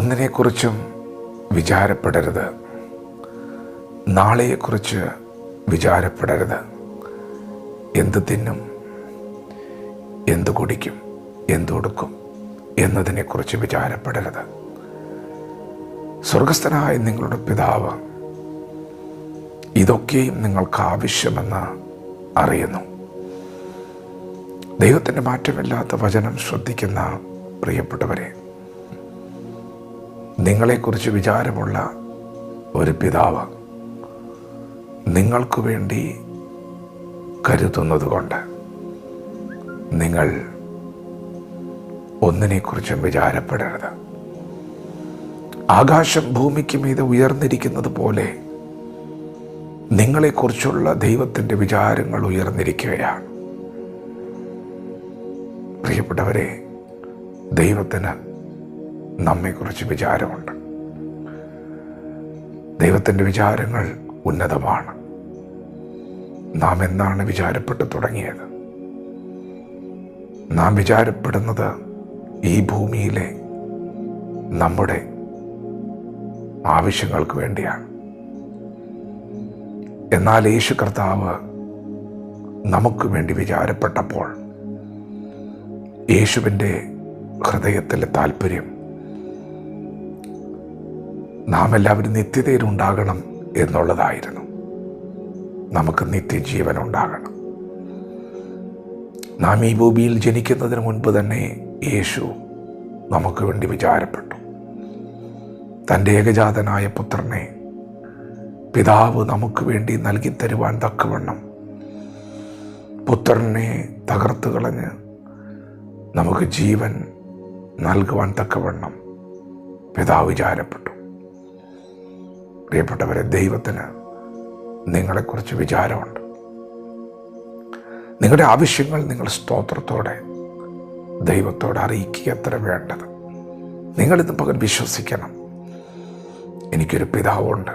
ഒന്നിനെക്കുറിച്ചും വിചാരപ്പെടരുത്. നാളെയെക്കുറിച്ച് വിചാരപ്പെടരുത്. എന്ത് തിന്നും എന്ത് കുടിക്കും എന്തൊടുക്കും എന്നതിനെക്കുറിച്ച് വിചാരപ്പെടരുത്. സ്വർഗസ്ഥനായ നിങ്ങളുടെ പിതാവ് ഇതൊക്കെയും നിങ്ങൾക്ക് ആവശ്യമെന്ന് അറിയുന്നു. ദൈവത്തിന്റെ മാറ്റമില്ലാത്ത വചനം ശ്രദ്ധിക്കുന്ന പ്രിയപ്പെട്ടവരെ നിങ്ങളെക്കുറിച്ച് വിചാരമുള്ള ഒരു പിതാവ് നിങ്ങൾക്ക് വേണ്ടി കരുതുന്നതുകൊണ്ട് നിങ്ങൾ ഒന്നിനെക്കുറിച്ചും വിചാരപ്പെടരുത്. ആകാശം ഭൂമിക്ക് മീതെ ഉയർന്നിരിക്കുന്നത് പോലെ നിങ്ങളെക്കുറിച്ചുള്ള ദൈവത്തിന്റെ വിചാരങ്ങൾ ഉയർന്നിരിക്കുകയാണ്. പ്രിയപ്പെട്ടവരെ ദൈവത്തിന് നമ്മെക്കുറിച്ച് വിചാരമുണ്ട്. ദൈവത്തിന്റെ വിചാരങ്ങൾ ഉന്നതമാണ്. നാം എന്നാണ് വിചാരപ്പെട്ട് തുടങ്ങിയത്? നാം വിചാരപ്പെടുന്നത് ഈ ഭൂമിയിലെ നമ്മുടെ ആവശ്യങ്ങൾക്ക് വേണ്ടിയാണ്. എന്നാൽ യേശു കർത്താവ് നമുക്ക് വേണ്ടി വിചാരപ്പെട്ടപ്പോൾ യേശുവിന്റെ ഹൃദയത്തിലെ താല്പര്യം നാം എല്ലാവരും നിത്യതയിലുണ്ടാകണം എന്നുള്ളതായിരുന്നു. നമുക്ക് നിത്യജീവൻ ഉണ്ടാകണം നാം ഈ ഭൂമിയിൽ ജനിക്കുന്നതിന് മുൻപ് തന്നെ യേശു നമുക്ക് വേണ്ടി വിചാരപ്പെട്ടു. തന്റെ ഏകജാതനായ പുത്രനെ പിതാവ് നമുക്ക് വേണ്ടി നൽകി തരുവാൻ തക്കവണ്ണം പുത്രനെ തകർത്ത് കളഞ്ഞ് നമുക്ക് ജീവൻ നൽകുവാൻ തക്കവണ്ണം പിതാവ് വിചാരപ്പെട്ടു. പ്രിയപ്പെട്ടവരെ ദൈവത്തിന് നിങ്ങളെക്കുറിച്ച് വിചാരമുണ്ട്. നിങ്ങളുടെ ആവശ്യങ്ങൾ നിങ്ങൾ സ്തോത്രത്തോടെ ദൈവത്തോട് അറിയിക്കുക അത്ര വേണ്ടത്. നിങ്ങളിന്ന് പകൽ വിശ്വസിക്കണം. എനിക്കൊരു പിതാവുണ്ട്.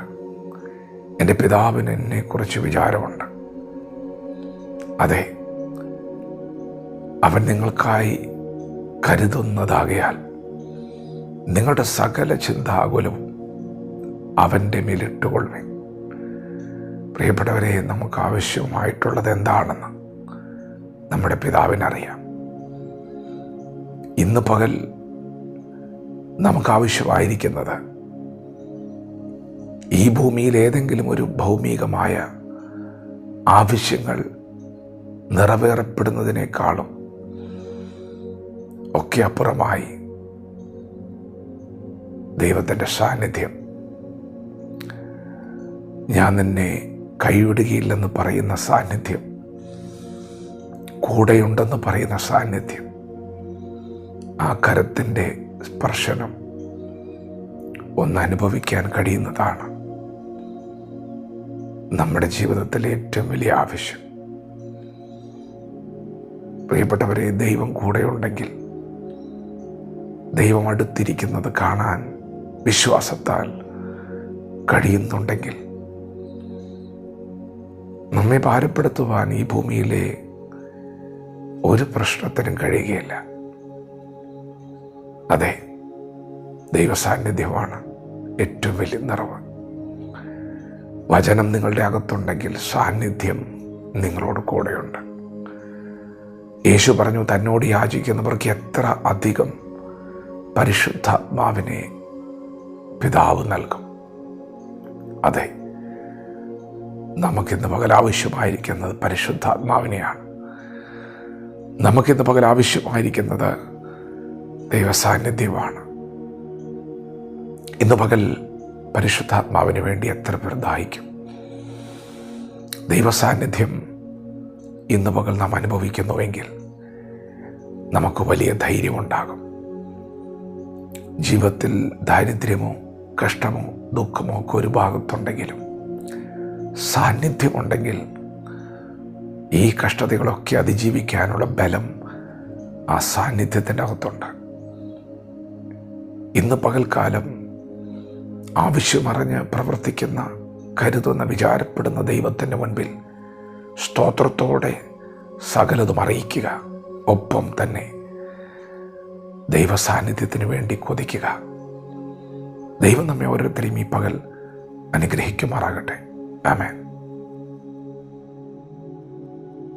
എന്റെ പിതാവിന് എന്നെക്കുറിച്ച് വിചാരമുണ്ട്. അതെ അവൻ നിങ്ങൾക്കായി കരുതുന്നതാകയാൽ നിങ്ങളുടെ സകല ചിന്താകുലവും അവന്റെ മേലിട്ടുകൊള്ളേ പ്രിയപ്പെട്ടവരെ നമുക്ക് ആവശ്യമായിട്ടുള്ളത് എന്താണെന്ന് നമ്മുടെ പിതാവിനറിയാം. ഇന്ന് പകൽ നമുക്ക് ആവശ്യമായിരിക്കുന്നത് ഈ ഭൂമിയിൽ ഏതെങ്കിലും ഒരു ഭൗമികമായ ആവശ്യങ്ങൾ നിറവേറപ്പെടുന്നതിനേക്കാളും ഒക്കെ അപ്പുറമായി ദൈവത്തിന്റെ സാന്നിധ്യം ഞാൻ നിന്നെ കൈവിടുകയില്ലെന്ന് പറയുന്ന സാന്നിധ്യം. കൂടെയുണ്ടെന്ന് പറയുന്ന സാന്നിധ്യം. ആ കരത്തിന്റെ സ്പർശനം ഒന്ന് അനുഭവിക്കാൻ കഴിയുന്നതാണ്. നമ്മുടെ ജീവിതത്തിലെ ഏറ്റവും വലിയ ആവശ്യം. പ്രിയപ്പെട്ടവരെ ദൈവം കൂടെയുണ്ടെങ്കിൽ ദൈവം അടുത്തിരിക്കുന്നത് കാണാൻ വിശ്വാസത്താൽ കഴിയുന്നുണ്ടെങ്കിൽ നമ്മെ ഭാരപ്പെടുത്തുവാൻ ഈ ഭൂമിയിലെ ഒരു പ്രശ്നത്തിനും കഴിയുകയില്ല. അതെ ദൈവസാന്നിധ്യമാണ് ഏറ്റവും വലിയ നിറവ്. വചനം നിങ്ങളുടെ അകത്തുണ്ടെങ്കിൽ സാന്നിധ്യം നിങ്ങളോട് കൂടെയുണ്ട്. യേശു പറഞ്ഞു തന്നോട് യാചിക്കുന്നവർക്ക് എത്ര അധികം പരിശുദ്ധാത്മാവിനെ പിതാവ് നൽകും. അതെ നമുക്കിന്ന് പകൽ ആവശ്യമായിരിക്കുന്നത് പരിശുദ്ധാത്മാവിനെയാണ്. നമുക്കിന്ന് പകൽ ആവശ്യമായിരിക്കുന്നത് ദൈവസാന്നിധ്യമാണ്. ഇന്ന് പകൽ പരിശുദ്ധാത്മാവിന് വേണ്ടി എത്ര പേർ ദാഹിക്കും? ദൈവസാന്നിധ്യം ഇന്ന് പകൽ നാം അനുഭവിക്കുന്നുവെങ്കിൽ നമുക്ക് വലിയ ധൈര്യമുണ്ടാകും. ജീവിതത്തിൽ ദാരിദ്ര്യമോ കഷ്ടമോ ദുഃഖമോ ഒക്കെ ഒരു ഭാഗത്തുണ്ടെങ്കിലും സാന്നിധ്യമുണ്ടെങ്കിൽ ഈ കഷ്ടതകളൊക്കെ അതിജീവിക്കാനുള്ള ബലം ആ സാന്നിധ്യത്തിന്റെ അകത്തുണ്ട്. ഇന്ന് പകൽക്കാലം ആവശ്യമറിഞ്ഞ് പ്രവർത്തിക്കുന്ന കരുതുന്ന വിചാരപ്പെടുന്ന ദൈവത്തിന്റെ മുൻപിൽ സ്തോത്രത്തോടെ സകലതും അറിയിക്കുക. ഒപ്പം തന്നെ ദൈവസാന്നിധ്യത്തിന് വേണ്ടി കൊതിക്കുക. ദൈവം നമ്മെ ഓരോരുത്തരെയും ഈ പകൽ അനുഗ്രഹിക്കുമാറാകട്ടെ. Amin.